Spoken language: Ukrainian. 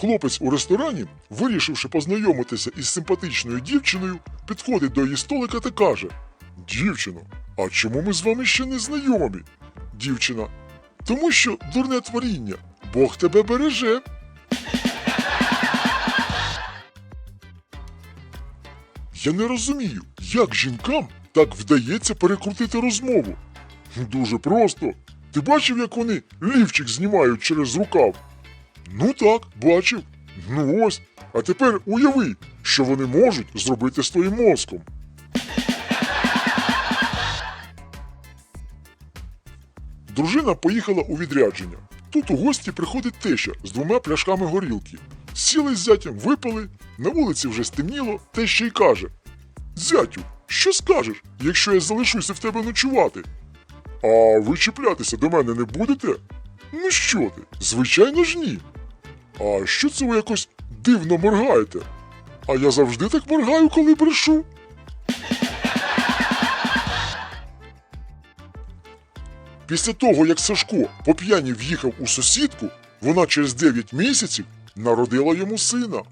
Хлопець у ресторані, вирішивши познайомитися із симпатичною дівчиною, підходить до її столика та каже: Дівчино, а чому ми з вами ще не знайомі? Дівчина. Тому що дурне творіння, Бог тебе береже. Я не розумію, як жінкам так вдається перекрутити розмову. Дуже просто. Ти бачив, як вони лівчик знімають через рукав? Ну так, бачив. Ну ось. А тепер уяви, що вони можуть зробити з твоїм мозком. Дружина поїхала у відрядження. Тут у гості приходить теща з двома пляшками горілки. Сіли з зятям, випили, на вулиці вже стемніло, теща й каже: Зятю, що скажеш, якщо я залишуся в тебе ночувати? А ви чіплятися до мене не будете? Ну що ти? Звичайно ж ні. А що це ви якось дивно моргаєте? А я завжди так моргаю, коли брешу. Після того, як Сашко по п'яні в'їхав у сусідку, вона через 9 місяців народила йому сина.